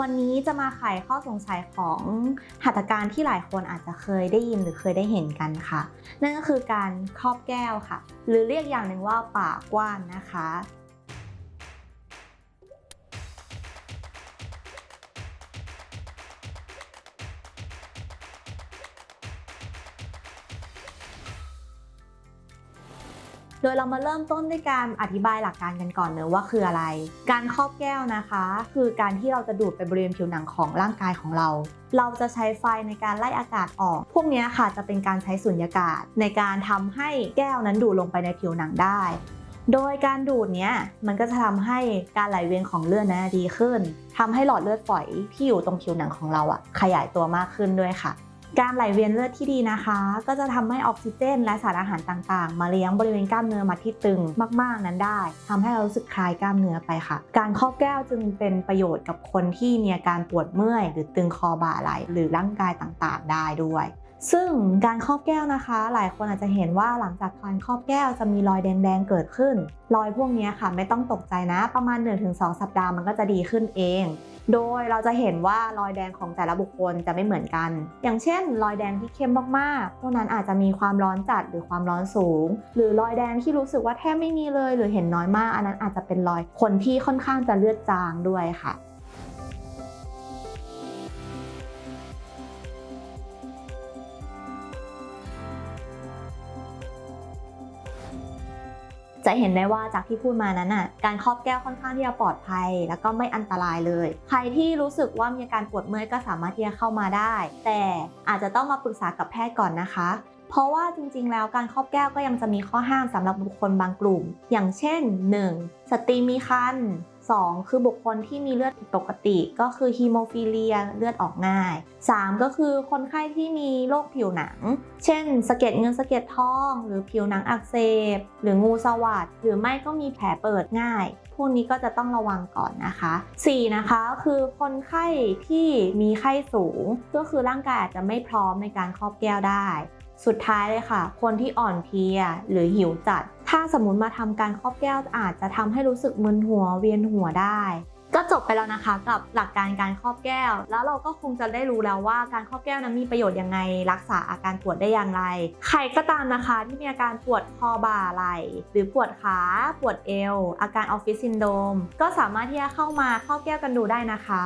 วันนี้จะมาไขข้อสงสัยของหัตถการที่หลายคนอาจจะเคยได้ยินหรือเคยได้เห็นกันค่ะ นั่นก็คือการครอบแก้วค่ะ หรือเรียกอย่างหนึ่งว่าปากกว้านนะคะ โดยเรามาเริ่มต้นด้วยการอธิบายหลักการกันก่อนเนอะว่าคืออะไร การครอบแก้วนะคะ คือการที่เราจะดูดไปบริเวณผิวหนังของร่างกายของเรา เราจะใช้ไฟในการไล่อากาศออก พวกนี้ค่ะจะเป็นการใช้สุญญากาศ ในการทำให้แก้วนั้นดูดลงไปในผิวหนังได้ โดยการดูดเนี้ยมันก็จะทำให้การไหลเวียนของเลือดนะดีขึ้นทำให้หลอดเลือดฝอยที่อยู่ตรงผิวหนังของเราอะขยายตัวมากขึ้นด้วยค่ะ การไหลเวียนเลือดที่ดีนะคะ ก็จะทำให้ออกซิเจน และสารอาหารต่างๆ มาเลี้ยงบริเวณกล้ามเนื้อมัดที่ตึงมาก ๆ นั้นได้ทำให้เรารู้สึกคลายกล้ามเนื้อไปค่ะ การข้อแก้วจึงเป็นประโยชน์กับคนที่มีอาการปวดเมื่อย หรือตึงคอบ่าไหล่หรือร่างกายต่างๆ ได้ด้วย ซึ่งการครอบแก้วนะคะ หลายคนอาจจะเห็นว่าหลังจากการครอบแก้วจะมีรอยแดงๆเกิดขึ้น รอยพวกนี้ค่ะไม่ต้องตกใจนะ ประมาณ 1-2 สัปดาห์มันก็จะดีขึ้นเอง โดยเราจะเห็นว่ารอยแดงของแต่ละบุคคลจะไม่เหมือนกัน อย่างเช่น รอยแดงที่เข้มมากๆ พวกนั้นอาจจะมีความร้อนจัดหรือความร้อนสูง หรือรอยแดงที่รู้สึกว่าแทบไม่มีเลย หรือเห็นน้อยมาก อันนั้นอาจจะเป็นรอยคนที่ค่อนข้างจะเลือดจางด้วยค่ะ จะเห็นได้ว่าจากที่พูดมานั้นอะการครอบแก้วค่อนข้างที่จะปลอดภัย แล้วก็ไม่อันตรายเลย ใครที่รู้สึกว่ามีอาการปวดเมื่อยก็สามารถที่จะเข้ามาได้ แต่อาจจะต้องมาปรึกษากับแพทย์ก่อนนะคะเพราะว่าจริงๆ แล้วการครอบแก้วก็ยังจะมีข้อห้ามสำหรับบุคคลบางกลุ่ม อย่างเช่น 1. สตรีมีครรภ์ 2. คือบุคคลที่มีเลือดผิดปกติก็คือฮีโมฟิเลียเลือดออกง่าย 3. ก็คือคนไข้ที่มีโรคผิวหนัง เช่นสะเก็ดเงินสะเก็ดทอง หรือผิวหนังอักเสบ หรืองูสวัสดหรือไม่ก็มีแผลเปิดง่าย พวกนี้ก็จะต้องระวังก่อนนะคะ 4. นะคะคือคนไข้ที่มีไข้สูง ก็คือร่างกายอาจจะไม่พร้อมในการครอบแก้วได้ สุดท้ายเลยค่ะ คนที่อ่อนเพลียหรือหิวจัด ถ้าสมมติมาทำการครอบแก้วอาจจะทำให้รู้สึกมึนหัวเวียนหัวได้ ก็จบไปแล้วนะคะกับหลักการการครอบแก้ว แล้วเราก็คงจะได้รู้แล้วว่าการครอบแก้วนั้นมีประโยชน์ยังไง รักษาอาการปวดได้อย่างไร ใครก็ตามนะคะที่มีอาการปวดคอบ่าไหล่หรือปวดขา ปวดเอว อาการออฟฟิศซินโดมก็สามารถที่จะเข้ามาครอบแก้วกันดูได้นะคะ